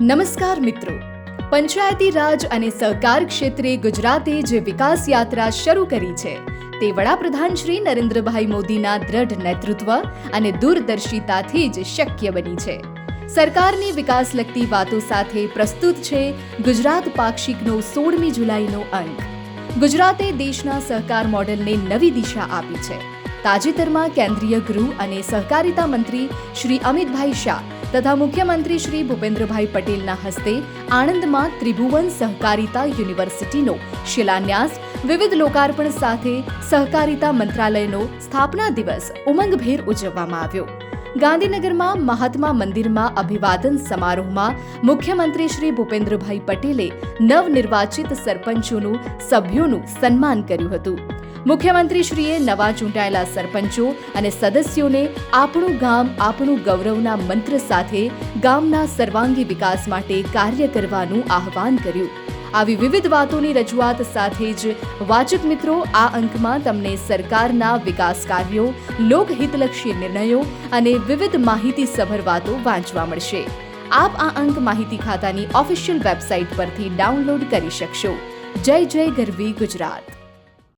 નમસ્કાર મિત્રો. પંચાયતી રાજ અને સહકાર ક્ષેત્રે ગુજરાતે જે વિકાસ યાત્રા શરૂ કરી છે, તે વડાપ્રધાન શ્રી નરેન્દ્રભાઈ મોદીના દ્રઢ નેતૃત્વ અને દૂરદર્શિતાથી જ શક્ય બની છે. સરકારની વિકાસ લગતી વાતો સાથે પ્રસ્તુત છે ગુજરાત પાક્ષિકનો સોળમી જુલાઈનો અંક. ગુજરાતે દેશના સહકાર મોડેલને નવી દિશા આપી છે. તાજેતરમાં કેન્દ્રીય ગૃહ અને સહકારિતા મંત્રી શ્રી અમિતભાઈ શાહ તથા મુખ્યમંત્રી શ્રી ભૂપેન્દ્રભાઈ પટેલના હસ્તે આણંદમાં ત્રિભુવન સહકારિતા યુનિવર્સિટીનો શિલાન્યાસ, વિવિધ લોકાર્પણ સાથે સહકારિતા મંત્રાલયનો સ્થાપના દિવસ ઉમંગભેર ઉજવવામાં આવ્યો. ગાંધીનગરમાં મહાત્મા મંદિરમાં અભિવાદન સમારોહમાં મુખ્યમંત્રી શ્રી ભૂપેન્દ્રભાઈ પટેલે નવનિર્વાચિત સરપંચોનું, સભ્યોનું સન્માન કર્યું હતું. મુખ્યમંત્રીશ્રીએ નવા ચૂંટાયેલા સરપંચો અને સદસ્યોને આપણું ગામ, આપણું ગૌરવના મંત્ર સાથે ગામના સર્વાંગી વિકાસ માટે કાર્ય કરવાનું આહવાન કર્યું. આવી વિવિધ વાતોની રજૂઆત સાથે જ વાચક મિત્રો, આ અંકમાં તમને સરકારના વિકાસ કાર્યો, લોકહિતલક્ષી નિર્ણયો અને વિવિધ માહિતીસભર વાતો વાંચવા મળશે. આપ આ અંક માહિતી ખાતાની ઓફિશિયલ વેબસાઇટ પરથી ડાઉનલોડ કરી શકશો. જય જય ગરવી ગુજરાત.